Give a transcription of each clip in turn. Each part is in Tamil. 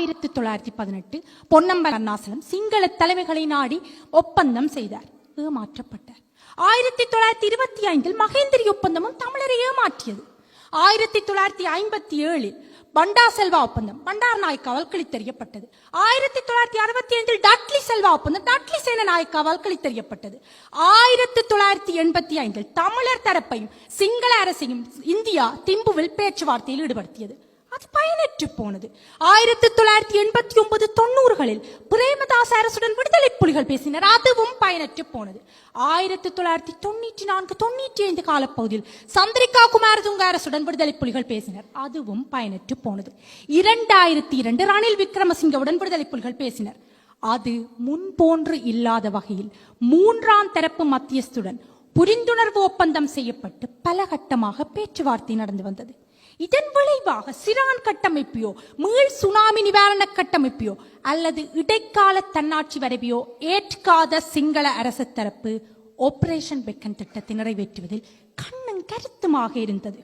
ஆயிரத்தி தொள்ளாயிரத்தி பதினெட்டு பொன்னம்ப அருணாசலம் சிங்கள தலைமைகளை நாடி ஒப்பந்தம் செய்தார். ஏமாற்றப்பட்டார். ஆயிரத்தி தொள்ளாயிரத்தி இருபத்தி ஐந்தில் மகேந்திரி ஒப்பந்தமும் தமிழரை ஏமாற்றியது. ஆயிரத்தி தொள்ளாயிரத்தி ஐம்பத்தி ஏழில் பண்டா செல்வா ஒப்பந்தம் பண்டார் நாயக்காவால் கிழித்தறியப்பட்டது. ஆயிரத்தி தொள்ளாயிரத்தி அறுபத்தி ஐந்தில் டட்லி செல்வா ஒப்பந்தம் டட்லி சேன நாயக்காவால் கிழித்தறியப்பட்டது. ஆயிரத்தி தொள்ளாயிரத்தி எண்பத்தி ஐந்தில் தமிழர் தரப்பையும் சிங்கள அரசையும் இந்தியா திம்புவில் பேச்சுவார்த்தையில் ஈடுபடுத்தியது. அது பயனற்று போனது. ஆயிரத்தி தொள்ளாயிரத்தி எண்பத்தி ஒன்பது தொண்ணூறுகளில் பிரேமதாஸ் அரசுடன் விடுதலை புலிகள் பேசினர். அதுவும் பயனற்று போனது. ஆயிரத்தி தொள்ளாயிரத்தி தொண்ணூற்றி நான்கு தொண்ணூற்றி ஐந்து காலப்பகுதியில் சந்திரிகா குமாரதுங்க அரசுடன் விடுதலை புலிகள் பேசினர். அதுவும் பயனற்று போனது. இரண்டாயிரத்தி இரண்டு ரணில் விக்ரமசிங்கவுடன் விடுதலை புலிகள் பேசினர். அது முன்போன்று இல்லாத வகையில் மூன்றாம் தரப்பு மத்தியஸ்துடன் புரிந்துணர்வு ஒப்பந்தம் செய்யப்பட்டு பல கட்டமாக பேச்சுவார்த்தை நடந்து வந்தது. இதன் விளைவாக சிரான் கட்டமைப்பையோ மீள் சுனாமி நிவாரண கட்டமைப்பையோ அல்லது இடைக்கால தன்னாட்சி வரைவையோ ஏற்காத சிங்கள அரசு தரப்பு ஆபரேஷன் பெக்கன் திட்டத்தை நிறைவேற்றுவதில் கண்ணும் கருத்துமாக இருந்தது.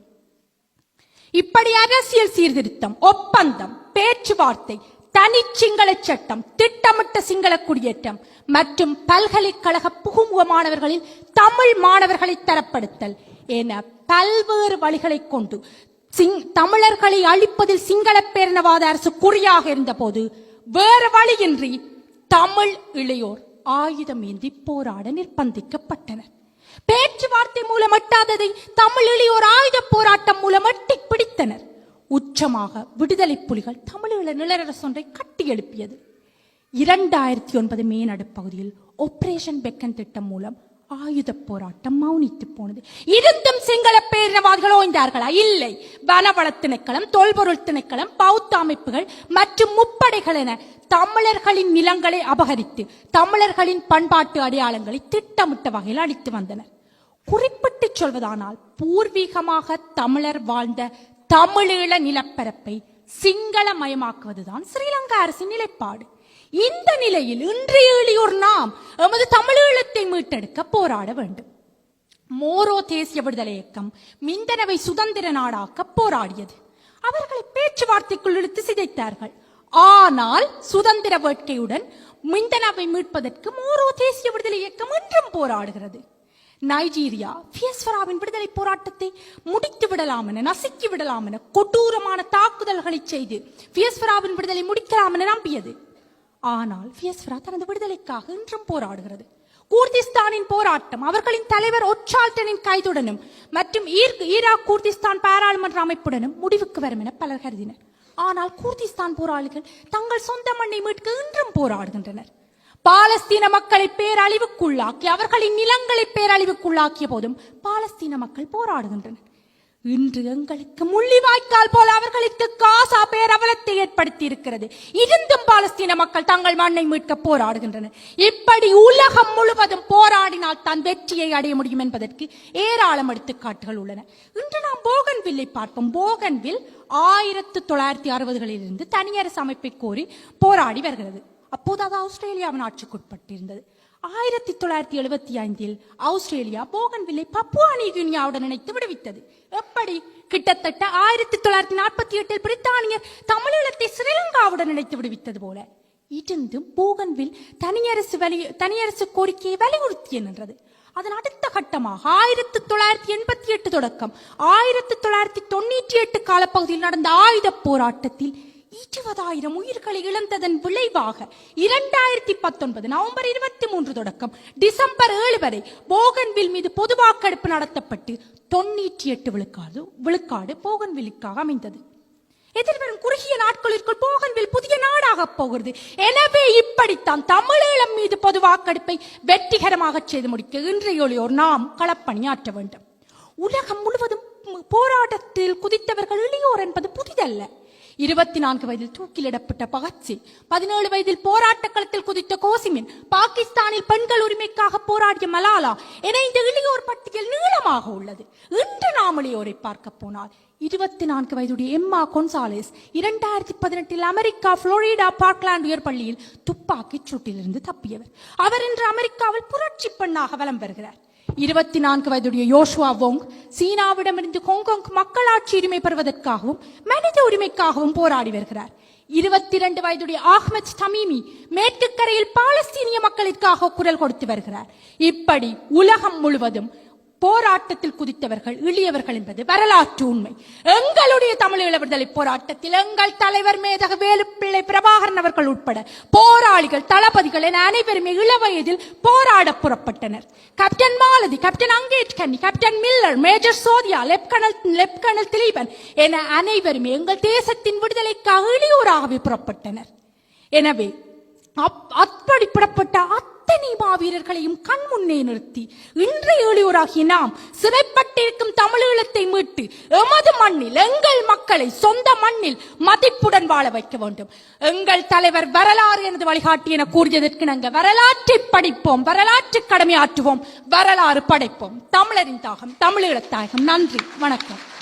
இப்படி அரசியல் சீர்திருத்தம் ஒப்பந்தம் பேச்சுவார்த்தை தனி சிங்கள சட்டம் திட்டமிட்ட சிங்கள குடியேற்றம் மற்றும் பல்கலைக்கழக புகுமுக மாணவர்களில் தமிழ் மாணவர்களை தரப்படுத்தல் என பல்வேறு வழிகளை கொண்டு சிங் தமிழர்களை அழிப்பதில் சிங்கள பேரினவாத அரசு குறியாக இருந்தபோது வேறு வழியின்றி தமிழ் இளையோர் ஆயுதம் ஏந்தி போராட நிர்பந்திக்கப்பட்டனர். பேச்சுவார்த்தை மூலம் எட்டாததை தமிழ் இளையோர் ஆயுத போராட்டம் மூலம் எட்டி பிடித்தனர். உச்சமாக விடுதலை புலிகள் தமிழீழ நிலரசு ஒன்றை கட்டி எழுப்பியது. இரண்டாயிரத்தி ஒன்பது மே நடுப்பகுதியில் ஆபரேஷன் பெக்கன் திட்டம் மூலம் ஆயுத போராட்டம் மௌனித்து போனது. இருந்தும் சிங்கள பேரினவாதிகள் ஓய்ந்தார்களா இல்லை. வனவள திணைக்களம் தொல்பொருள் திணைக்களம் பௌத்த அமைப்புகள் மற்றும் முப்படைகள் என தமிழர்களின் நிலங்களை அபகரித்து தமிழர்களின் பண்பாட்டு அடையாளங்களை திட்டமிட்ட வகையில் அளித்து வந்தனர். குறிப்பிட்டு சொல்வதானால் பூர்வீகமாக தமிழர் வாழ்ந்த தமிழீழ நிலப்பரப்பை சிங்களமயமாக்குவதுதான் ஸ்ரீலங்கா அரசின் நிலைப்பாடு. இந்த நிலையில் இன்றைய எளியோர் நாம் எமது தமிழீழத்தை மீட்டெடுக்க போராட வேண்டும். மோரோ தேசிய விடுதலை இயக்கம் மிந்தனவை சுதந்திர நாடாக்க போராடியது. அவர்களை பேச்சுவார்த்தைக்குள் இழுத்து சிதைத்தார்கள். ஆனால் சுதந்திர வேட்கையுடன் மிந்தனாவை மீட்பதற்கு மோரோ தேசிய விடுதலை இயக்கம் இன்றும் போராடுகிறது. நைஜீரியா பியஸ்வராவின் விடுதலை போராட்டத்தை முடித்து விடலாம் என நசுக்கி விடலாம் என கொடூரமான தாக்குதல்களை செய்து பியஸ்வராவின் விடுதலை முடிக்கலாம் என நம்பியது. ஆனால் பியஸ்வரா தனது விடுதலைக்காக இன்றும் போராடுகிறது. கூர்திஸ்தானின் போராட்டம் அவர்களின் தலைவர் ஒச்சால்டனின் கைதுடனும் மற்றும் ஈராக் கூர்திஸ்தான் பாராளுமன்ற அமைப்புடனும் முடிவுக்கு வரும் என பலர் கருதினர். ஆனால் கூர்திஸ்தான் போராளிகள் தங்கள் சொந்த மண்ணை மீட்க இன்றும் போராடுகின்றனர். பாலஸ்தீன மக்களை பேரழிவுக்குள்ளாக்கி அவர்களின் நிலங்களை பேரழிவுக்குள்ளாக்கிய போதும் பாலஸ்தீன மக்கள் போராடுகின்றனர். இன்று எங்களுக்கு முள்ளிவாய்க்கால் போல அவர்களுக்கு காசா பேரவலத்தை ஏற்படுத்தி இருக்கிறது இருந்தும் பாலஸ்தீன மக்கள் தங்கள் மண்ணை மீட்க போராடுகின்றனர். இப்படி உலகம் முழுவதும் போராடினால் தான் வெற்றியை அடைய முடியும் என்பதற்கு ஏராளம் எடுத்துக்காட்டுகள் உள்ளன. இன்று நாம் போகன்வில்லை பார்ப்போம். போகன்வில் ஆயிரத்து தொள்ளாயிரத்தி அறுபதுகளிலிருந்து தனியரசு அமைப்பை கோரி போராடி வருகிறது. அப்போது அது ஆஸ்திரேலியாவின் ஆட்சிக்குட்பட்டிருந்தது ஆயிரத்தி தொள்ளாயிரத்தி எழுபத்தி ஐந்தில் ஆஸ்திரேலியா போகன்வில்லை பப்புவா நியூகினியாவுடன் இணைத்து விடுவித்தது. எப்படி? கிட்டத்தட்ட ஆயிரத்தி தொள்ளாயிரத்தி நாற்பத்தி எட்டில் பிரித்தானியர் தமிழீழத்தை ஸ்ரீலங்காவுடன் இணைத்து விடுவித்தது போல. இருந்தும் போகன்வில் தனியரசு வலி தனியரசு கோரிக்கையை வலியுறுத்திய நின்றது. அதன் அடுத்த கட்டமாக ஆயிரத்தி தொள்ளாயிரத்தி எண்பத்தி எட்டு தொடக்கம் ஆயிரத்தி தொள்ளாயிரத்தி தொண்ணூற்றி எட்டு காலப்பகுதியில் நடந்த ஆயுத போராட்டத்தில் இருபதாயிரம் உயிர்களை இழந்ததன் விளைவாக இரண்டாயிரத்தி பத்தொன்பது நவம்பர் இருபத்தி மூன்று தொடக்கம். டிசம்பர் ஏழு வரை போகன்வில் மீது பொது வாக்கெடுப்பு நடத்தப்பட்டு தொண்ணூற்றி எட்டு விழுக்காடு விழுக்காடு போகன்வில்லுக்காக அமைந்தது. எதிர்வரும் குறுகிய நாட்களிற்குள் போகன்வில் புதிய நாடாக போகிறது. எனவே இப்படித்தான் தமிழீழம் மீது பொது வாக்கெடுப்பை வெற்றிகரமாக செய்து முடிக்க இன்றையொழியோர் நாம் களப்பணியாற்ற வேண்டும். உலகம் முழுவதும் போராட்டத்தில் குதித்தவர்கள் இளையோர் என்பது புதிதல்ல. இருபத்தி நான்கு வயதில் தூக்கிலிடப்பட்ட பகத்சிங் பதினேழு வயதில் போராட்ட களத்தில் குதித்த கோசிமின் பாகிஸ்தானில் பெண்கள் உரிமைக்காக போராடிய மலாலா என இந்த இளையோர் பட்டியல் நீளமாக உள்ளது இன்று நாம் இளையோரை பார்க்க போனால் இருபத்தி நான்கு வயதுடைய எம்மா கொன்சாலிஸ் இரண்டாயிரத்தி பதினெட்டில் அமெரிக்கா புளோரிடா பார்க்லாண்ட் உயர் பள்ளியில் துப்பாக்கிச் சூட்டிலிருந்து தப்பியவர் அவர் இன்று அமெரிக்காவில் புரட்சி பெண்ணாக வலம் வருகிறார் இருபத்தி நான்கு வயதுடைய யோஷுவா வோங் சீனாவிடமிருந்து ஹாங்காங் மக்களாட்சி உரிமை பெறுவதற்காகவும் மனித உரிமைக்காகவும் போராடி வருகிறார். இருபத்தி இரண்டு வயதுடைய ஆஹ்மத் தமீமி மேற்கு கரையில் பாலஸ்தீனிய மக்களுக்காக குரல் கொடுத்து வருகிறார். இப்படி உலகம் முழுவதும் போராட்டத்தில் குதித்தவர்கள் எளியவர்கள் என்பது வரலாற்று உண்மை. எங்களுடைய தமிழீழ விடுதலை போராட்டத்தில் எங்கள் தலைவர் மேதக வேலுப்பிள்ளை பிரபாகரன் அவர்கள் உட்பட போராளிகள் தளபதிகள் என அனைவருமே இளவயதில் போராட புறப்பட்டனர். கேப்டன் மாலதி கேப்டன் அங்கேட் கன்னி captain Miller major Sothiya lieutenant colonel lieutenant colonel Thileepan என அனைவருமே எங்கள் தேசத்தின் விடுதலைக்காக இளையோராகவே புறப்பட்டனர். எனவே அப்- அப்படி அத்தனை மாவீரர்களையும் கண் முன்னே நிறுத்தி இன்றைய எளியோராகிய நாம் சிறைப்பட்டிருக்கும் தமிழீழத்தை மீட்டு எமது மண்ணில் எங்கள் மக்களை சொந்த மண்ணில் மதிப்புடன் வாழ வைக்க வேண்டும். எங்கள் தலைவர் வரலாறு எனது வழிகாட்டி என கூறியதற்கு நாங்கள் வரலாற்றை படிப்போம் வரலாற்று கடமையாற்றுவோம் வரலாறு படைப்போம். தமிழரின் தாகம் தமிழீழத் தாயகம் நன்றி வணக்கம்.